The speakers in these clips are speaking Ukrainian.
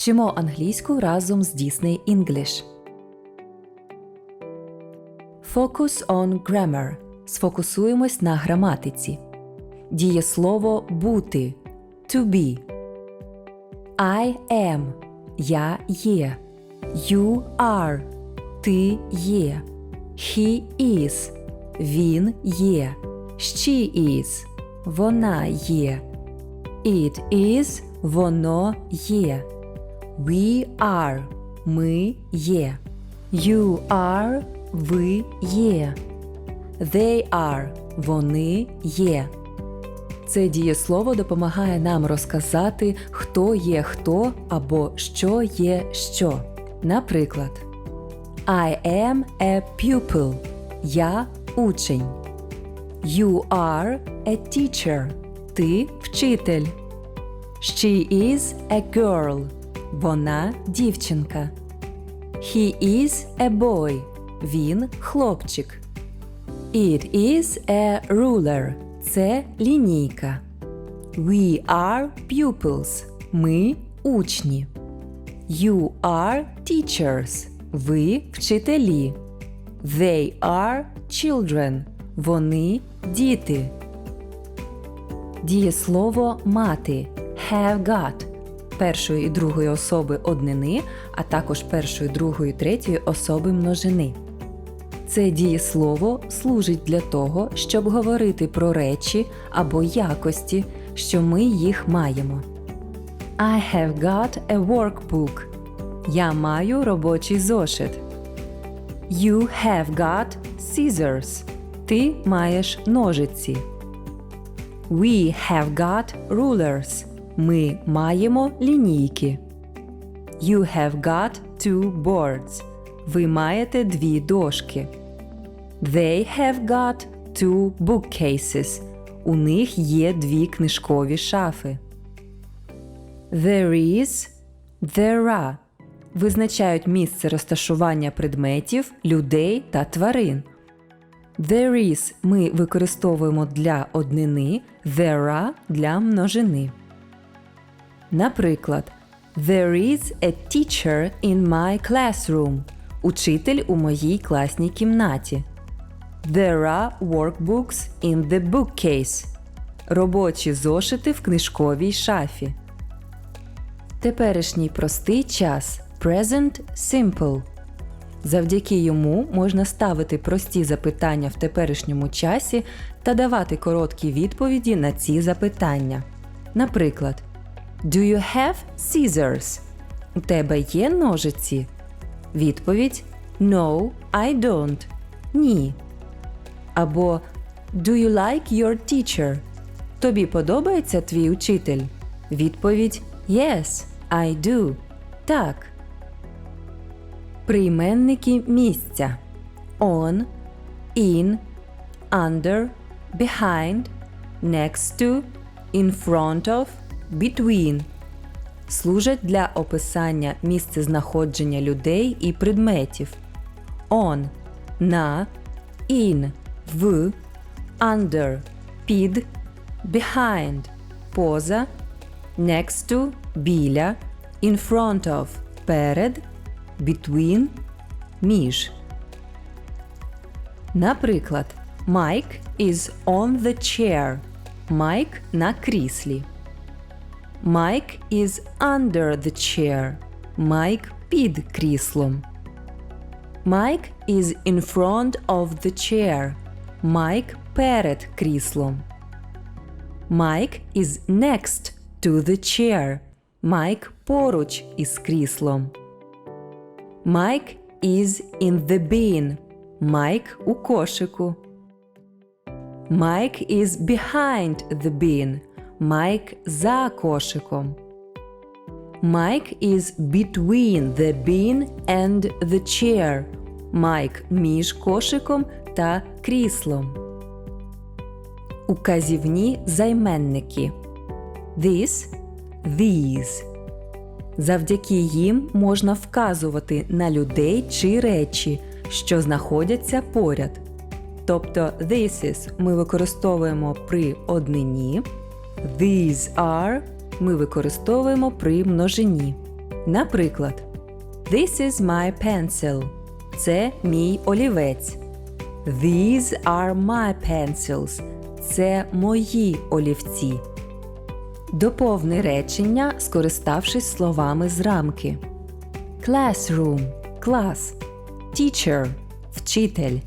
Вчимо англійську разом з Disney English. Focus on grammar. Сфокусуємось на граматиці. Дієслово бути to be. I am я є. You are ти є. He is він є. She is вона є. It is воно є. We are ми є. You are ви є. They are вони є. Це дієслово допомагає нам розказати, хто є хто або що є що. Наприклад, I am a pupil. Я учень. You are a teacher. Ти вчитель. She is a girl. Вона дівчинка. He is a boy. Він хлопчик. It is a ruler. Це лінійка. We are pupils. Ми учні. You are teachers. Ви вчителі. They are children. Вони діти. Дієслово мати have got першої і другої особи однини, а також першої, другої, третьої особи множини. Це дієслово служить для того, щоб говорити про речі або якості, що ми їх маємо. I have got a workbook. Я маю робочий зошит. You have got scissors. Ти маєш ножиці. We have got rulers. Ми маємо лінійки. You have got two boards. Ви маєте дві дошки. They have got two bookcases. У них є дві книжкові шафи. There is, there are визначають місце розташування предметів, людей та тварин. There is ми використовуємо для однини, there are для множини. Наприклад, There is a teacher in my classroom. Учитель у моїй класній кімнаті. There are workbooks in the bookcase. Робочі зошити в книжковій шафі. Теперішній простий час present simple. Завдяки йому можна ставити прості запитання в теперішньому часі та давати короткі відповіді на ці запитання. Наприклад, Do you have scissors? У тебе є ножиці? Відповідь No, I don't. Ні. Або Do you like your teacher? Тобі подобається твій учитель? Відповідь Yes, I do. Так. Прийменники місця on, in, under, behind, next to, in front of, between служать для описання місцезнаходження людей і предметів. On на, in в, under під, behind поза, next to біля, in front of перед, between між. Наприклад, Mike is on the chair. Майк на кріслі. Mike is under the chair. Майк під кріслом. Mike is in front of the chair. Майк перед кріслом. Mike is next to the chair. Майк поруч із кріслом. Mike is in the bin. Майк у кошику. Mike is behind the bin. Майк за кошиком. Mike is between the bin and the chair. Майк між кошиком та кріслом. Указівні займенники. This, these. Завдяки їм можна вказувати на людей чи речі, що знаходяться поряд. Тобто this is ми використовуємо при однині, these are ми використовуємо при множині. Наприклад, This is my pencil. Це мій олівець. These are my pencils. Це мої олівці. Доповни речення, скориставшись словами з рамки. Classroom клас. Teacher вчитель.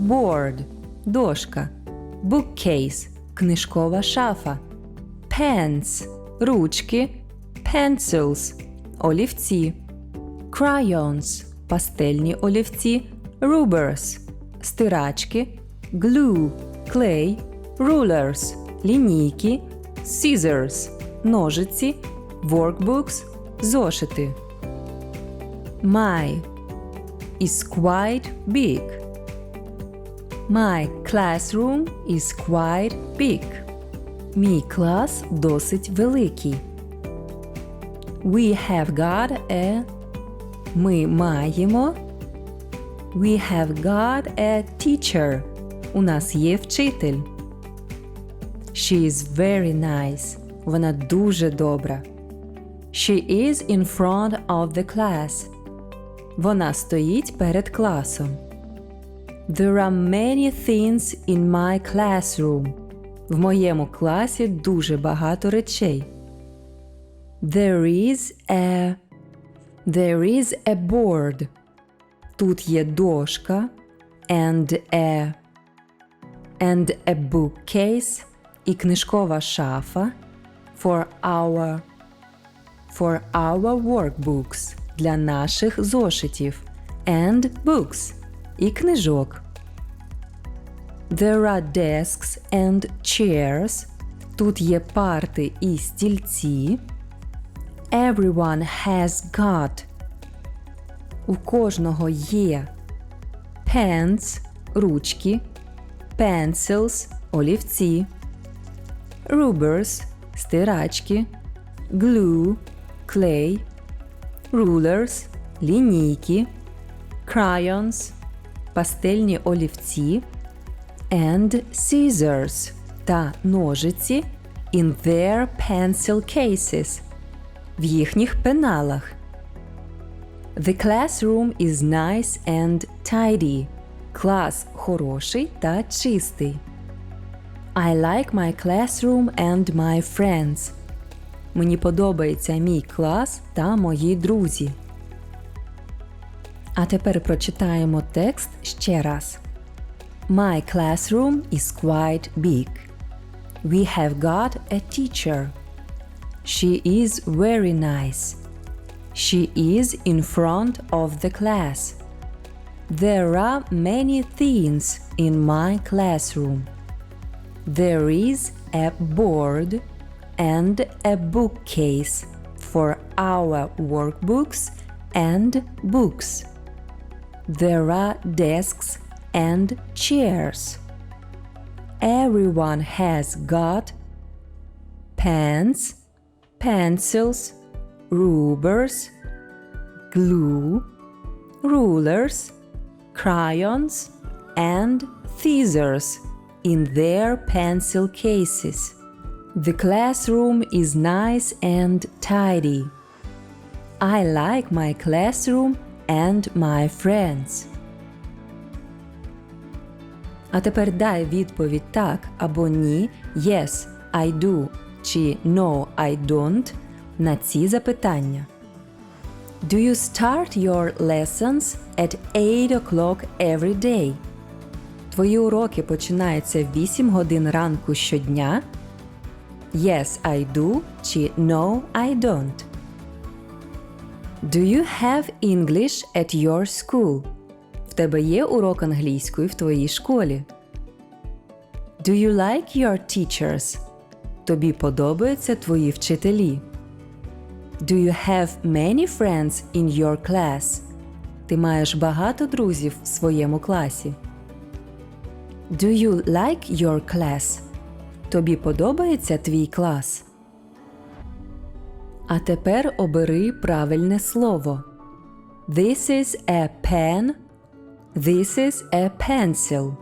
Board дошка. Bookcase книжкова шафа. Pens ручки. Pencils олівці. Crayons пастельні олівці. Rubbers стирачки. Glue клей. Rulers лінійки. Scissors ножиці. Workbooks зошити. My is quite big. My classroom is quite big. Мій клас досить великий. We have got a Ми маємо We have got a teacher. У нас є вчитель. She is very nice. Вона дуже добра. She is in front of the class. Вона стоїть перед класом. There are many things in my classroom. В моєму класі дуже багато речей. There is a There is a board. Тут є дошка and a and a bookcase і книжкова шафа for our for our workbooks для наших зошитів and books і книжок. There are desks and chairs. Тут є парти і стільці. Everyone has got. У кожного є pens – ручки, pencils – олівці, rubbers – стирачки, glue – клей, rulers – лінійки, crayons – пастельні олівці, and scissors та ножиці in their pencil cases в їхніх пеналах. The classroom is nice and tidy. Клас хороший та чистий. I like my classroom and my friends. Мені подобається мій клас та мої друзі. А тепер прочитаємо текст ще раз. My classroom is quite big. We have got a teacher. She is very nice. She is in front of the class. There are many things in my classroom. There is a board and a bookcase for our workbooks and books. There are desks and chairs. Everyone has got pens, pencils, rubbers, glue, rulers, crayons, and scissors in their pencil cases. The classroom is nice and tidy. I like my classroom and my friends. А тепер дай відповідь так або ні, yes, I do чи no, I don't на ці запитання. Do you start your lessons at 8 o'clock every day? Твої уроки починаються в 8 годин ранку щодня? Yes, I do чи No, I don't. Do you have English at your school? Тебе є урок англійської в твоїй школі? Do you like your teachers? Тобі подобаються твої вчителі? Do you have many friends in your class? Ти маєш багато друзів в своєму класі. Do you like your class? Тобі подобається твій клас? А тепер обери правильне слово. This is a pen. This is a pencil.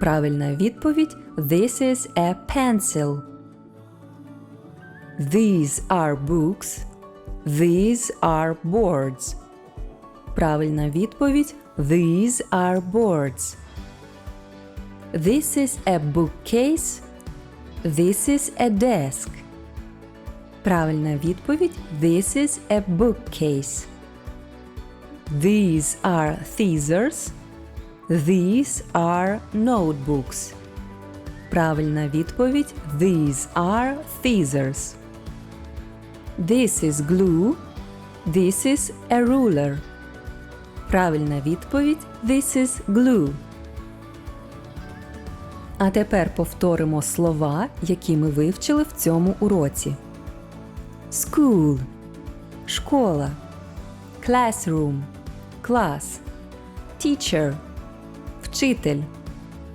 Правильна відповідь This is a pencil. These are books. These are boards. Правильна відповідь These are boards. This is a bookcase. This is a desk. Правильна відповідь This is a bookcase. These are thesaurs. These are notebooks. Правильна відповідь These are thesaurs. This is glue. This is a ruler. Правильна відповідь This is glue. А тепер повторимо слова, які ми вивчили в цьому уроці. School – школа. Classroom – клас. Teacher – вчитель.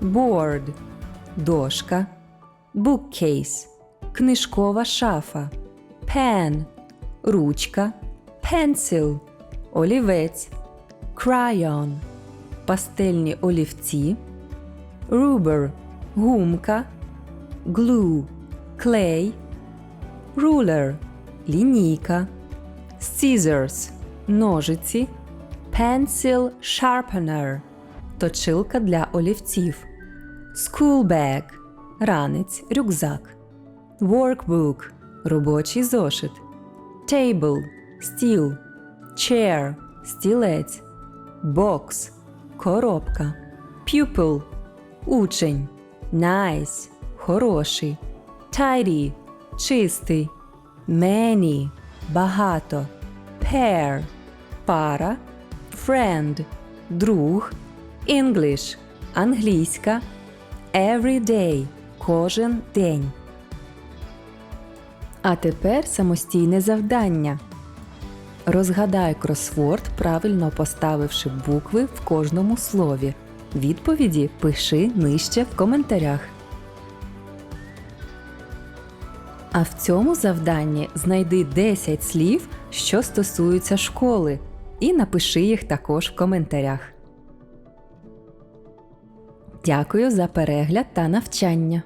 Board – дошка. Bookcase – книжкова шафа. Pen – ручка. Pencil – олівець. Crayon – пастельні олівці. Rubber – гумка. Glue – клей. Ruler – лінійка. Scissors – ножиці. Pencil sharpener – точилка для олівців. School bag – ранець, рюкзак. Workbook – робочий зошит. Table – стіл. Chair – стілець. Box – коробка. Pupil – учень. Nice – хороший. Tidy – чистий. Many – багато. Pair – пара. Friend – друг. English – англійська. Every day – кожен день. А тепер самостійне завдання. Розгадай кросворд, правильно поставивши букви в кожному слові. Відповіді пиши нижче в коментарях. А в цьому завданні знайди 10 слів, що стосуються школи, і напиши їх також в коментарях. Дякую за перегляд та навчання.